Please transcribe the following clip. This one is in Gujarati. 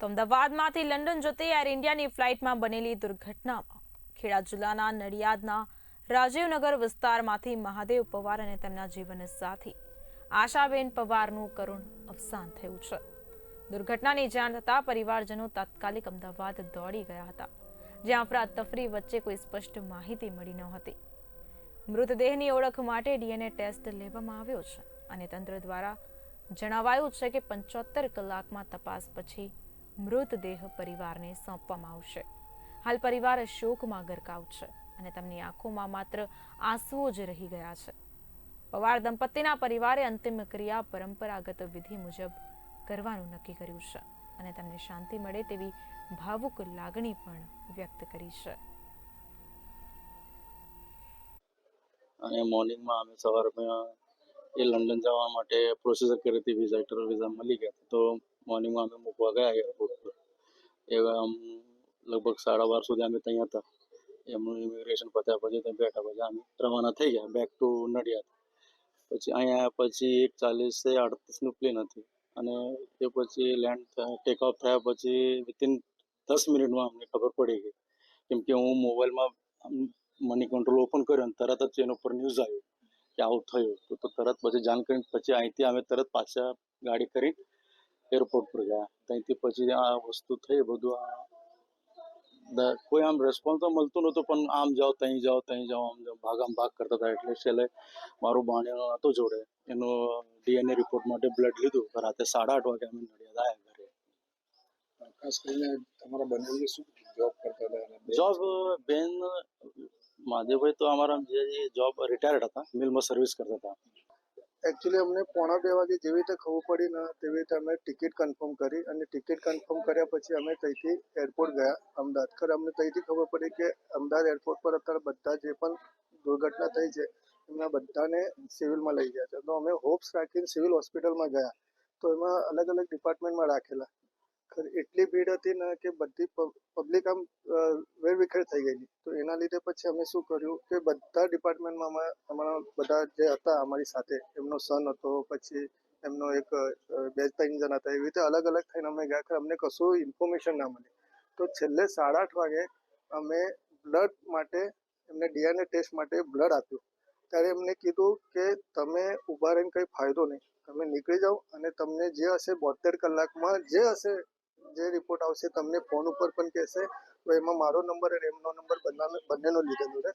તો અમદાવાદમાંથી લંડન જતી એર ઇન્ડિયાની ફ્લાઇટમાં બનેલી દુર્ઘટનામાં ખેડા જિલ્લાના નડિયાદના રાજીવનગર વિસ્તારમાંથી મહાદેવ પવાર અને તેમના જીવન સાથી આશાબેન પવારનું કરુણ અવસાન થયું છે. દુર્ઘટનાની જાણ થતાં પરિવારજનો તાત્કાલિક અમદાવાદ દોડી ગયા હતા, જ્યાં અફરાતફરી વચ્ચે કોઈ સ્પષ્ટ માહિતી મળી ન હતી. મૃતદેહની ઓળખ માટે ડીએનએ ટેસ્ટ લેવામાં આવ્યો છે અને તંત્ર દ્વારા જણાવાયું છે કે પંચોતેર કલાકમાં તપાસ પછી મૃતદેહ પરિવારને સોંપવામાં આવશે. હાલ પરિવાર શોકમાં ગરકાવ છે અને તેમની આંખોમાં માત્ર આંસુઓ જ રહી ગયા છે. પવાર દંપતીના પરિવારે અંતિમ ક્રિયા પરંપરાગત વિધિ મુજબ કરવાનું નક્કી કર્યું છે અને તેમને શાંતિ મળે તેવી ભાવુક લાગણી પણ વ્યક્ત કરી છે. અને મોર્નિંગમાં અમે સવારમાં એ લંડન જવા માટે પ્રોસેસર કરી હતી, વિઝા વિઝા મળી ગયા તો મોર્નિંગમાં અમે મૂકવા ગયા એવા લગભગ સાડા બાર સુધી અમે ત્યાં હતા. એમનું ઇમિગ્રેશન પત્યા પછી ત્યાં બેઠા પછી અમે રવાના થઈ ગયા બેક ટુ નડિયાદ. પછી અહીંયા, પછી એક ચાલીસે આડત્રીસનું પ્લેન હતી. અને એ પછી લેન્ડ ટેક ઓફ થયા પછી વિથિન દસ મિનિટમાં અમને ખબર પડી ગઈ. કેમ કે હું મોબાઈલમાં મની કંટ્રોલ ઓપન કર્યો અને તરત જ એના ઉપર ન્યૂઝ આવ્યું કે આવું થયું. તો તો તરત પછી જાણ કરીને પછી અહીંથી અમે તરત પાછા ગાડી કરી એરપોર્ટ પર ગયા. ત્યાંથી પછી આ વસ્તુ થઈ બધું આ કોઈ આમ રેસ્પોન્સ તો મળતું નહોતું પણ આમ જાઓ ત્યાં જાઓ ત્યાં જાઓ આમ જાઓ ભાગ આમ ભાગ કરતા હતા. એટલે છેલ્લે મારું ભાણેલો હતો જોડે. એનો ડીએનએ રિપોર્ટ માટે બ્લડ લીધું. રાતે સાડા આઠ વાગે અમે નડિયાદ આવ્યા ઘરે. ખાસ કરીને તમારા બંને શું જોબ કરતા હતા જોબ બેન? મહાદેવભાઈ તો અમારા જે જોબ રિટાયર્ડ હતા મિલમાં સર્વિસ કરતા હતા. એકચ્યુઅલી અમને પોણા બે વાગે જેવી રીતે ખબર પડી ને તેવી રીતે અમે ટિકિટ કન્ફર્મ કરી અને ટિકિટ કન્ફર્મ કર્યા પછી અમે ત્યાંથી એરપોર્ટ ગયા, અમદાવાદ. ખરે અમને ત્યાંથી ખબર પડી કે અમદાવાદ એરપોર્ટ પર અત્યારે બધા જે પણ દુર્ઘટના થઈ છે, એમના બધાને સિવિલમાં લઈ ગયા છે. તો અમે હોપ્સ રાખીને સિવિલ હોસ્પિટલમાં ગયા. તો એમાં અલગ અલગ ડિપાર્ટમેન્ટમાં રાખેલા. એટલી ભીડ હતી ને કે બધી પબ્લિક આમ વેરવિખેર થઈ ગયેલી. તો એના લીધે પછી અમે શું કર્યું કે બધા ડિપાર્ટમેન્ટમાં અમે, અમારા બધા જે હતા અમારી સાથે, એમનો સન હતો, પછી એમનો એક બે ત્રણ હતા, એવી રીતે અલગ અલગ થઈને અમે ગયા. ખરા, અમને કશું ઇન્ફોર્મેશન ના મળી. તો છેલ્લે સાડા આઠ વાગે અમે બ્લડ માટે, એમને ડીએનએ ટેસ્ટ માટે બ્લડ આપ્યું. ત્યારે એમને કીધું કે તમે ઊભા રહીને કંઈ ફાયદો નહીં. તમે નીકળી જાઓ અને તમને જે હશે બોતેર કલાકમાં જે હશે જે રિપોર્ટ આવશે, તમને ફોન ઉપર પણ કહેશે. તો એમાં મારો નંબર અને એમનો નંબર બંને બંનેનો લીધેલો છે.